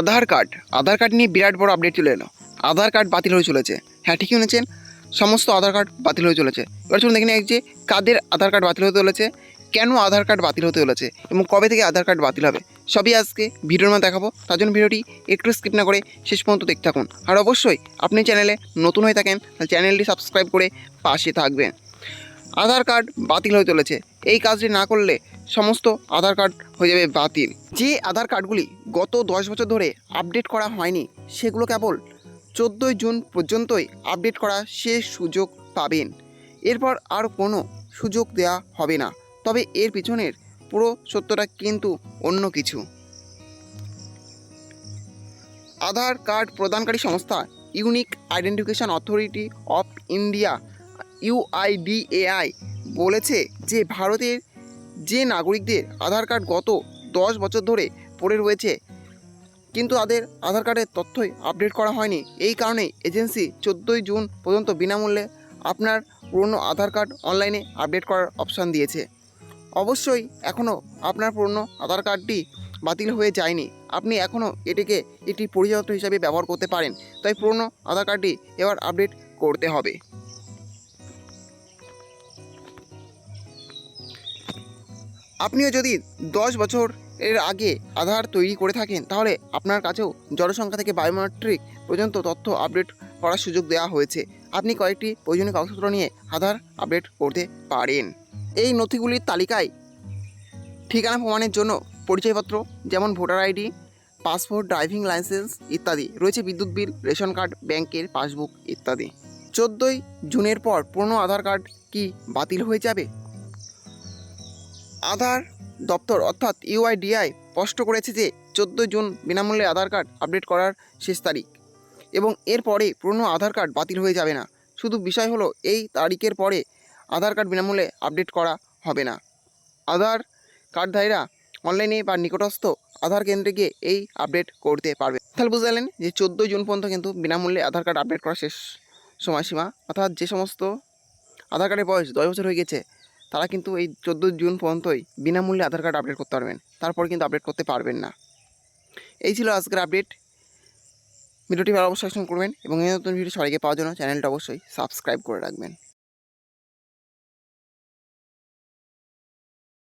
আধার card. আধার card নিয়ে বিরাট বড় update চলে এলো। আধার কার্ড বাতিল হয়ে চলেছে। হ্যাঁ ঠিকই শুনেছেন। সমস্ত আধার কার্ড বাতিল হয়ে চলেছে। এবার চলুন দেখে নিই যে কাদের আধার কার্ড বাতিল হতে চলেছে, কেন আধার কার্ড বাতিল হতে চলেছে এবং কবে থেকে আধার কার্ড বাতিল হবে, সবই আজকে ভিডিওর মধ্যে দেখাবো। তার জন্য ভিডিওটি একটু স্কিপ না করে শেষ পর্যন্ত দেখতে থাকুন। আর অবশ্যই আপনি চ্যানেলে নতুন হয়ে থাকেন চ্যানেলটি সাবস্ক্রাইব করে পাশে থাকবেন। আধার কার্ড বাতিল হয়ে চলেছে। এই কাজটি না করলে সমস্ত আধার কার্ড হয়ে যাবে বাতিল। যে আধার কার্ডগুলি গত দশ বছর ধরে আপডেট করা হয়নি, সেগুলো কেবল চোদ্দোই জুন পর্যন্তই আপডেট করা শেষ সুযোগ পাবেন। এরপর আর কোনো সুযোগ দেওয়া হবে না। তবে এর পিছনের পুরো সত্যটা কিন্তু অন্য কিছু। আধার কার্ড প্রদানকারী সংস্থা unique identification authority of India UIDAI বলেছে যে ভারতের যে নাগরিকদের আধার কার্ড গত দশ বছর ধরে পড়ে রয়েছে, কিন্তু তাদের আধার কার্ডের তথ্যই আপডেট করা হয়নি। এই কারণে এজেন্সি চোদ্দোই জুন পর্যন্ত বিনামূল্যে আপনার পুরনো আধার কার্ড অনলাইনে আপডেট করার অপশান দিয়েছে। অবশ্যই এখনও আপনার পুরনো আধার কার্ডটি বাতিল হয়ে যায়নি। আপনি এখনও এটিকে একটি পরিচয়পত্র হিসাবে ব্যবহার করতে পারেন। তাই পুরনো আধার কার্ডটি এবার আপডেট করতে হবে। আপনিও যদি দশ বছর এর আগে আধার তৈরি করে থাকেন, তাহলে আপনার কাছেও জনসংখ্যা থেকে বায়োমেট্রিক পর্যন্ত তথ্য আপডেট করার সুযোগ দেওয়া হয়েছে। আপনি কয়েকটি প্রয়োজনীয় কাগজপত্র নিয়ে আধার আপডেট করতে পারেন। এই নথিগুলির তালিকায় ঠিকানা প্রমাণের জন্য পরিচয়পত্র, যেমন voter ID, passport, driving licence ইত্যাদি। রয়েছে বিদ্যুৎ বিল, রেশন কার্ড, ব্যাংকের পাসবুক ইত্যাদি। চোদ্দোই জুনের পর পুরনো আধার কার্ড কি বাতিল হয়ে যাবে? আধার দপ্তর অর্থাৎ ইউআইডিআই স্পষ্ট করেছে যে চোদ্দোই জুন বিনামূল্যে আধার কার্ড আপডেট করার শেষ তারিখ। এবং এরপরে পুরনো আধার কার্ড বাতিল হয়ে যাবে না। শুধু বিষয় হলো এই তারিখের পরে আধার কার্ড বিনামূল্যে আপডেট করা হবে না। আধার কার্ডধারীরা অনলাইনে বা নিকটস্থ আধার কেন্দ্রে গিয়ে এই আপডেট করতে পারবে। তাহলে বুঝতে পারলেন যে চোদ্দোই জুন পর্যন্ত কিন্তু বিনামূল্যে আধার কার্ড আপডেট করা শেষ সময়সীমা। অর্থাৎ যে সমস্ত আধার কার্ডের বয়স দশ বছর হয়ে গেছে তারা কিন্তু এই চোদ্দ জুন পর্যন্তই বিনামূল্যে আধার কার্ড আপডেট করতে পারবেন। তারপর কিন্তু আপডেট করতে পারবেন না। এই ছিল আজকের আপডেট ভিডিওটি ভালো অবশ্যই করবেন এবং এই নতুন ভিডিও সবাইকে পাওয়ার জন্য চ্যানেলটা অবশ্যই সাবস্ক্রাইব করে রাখবেন।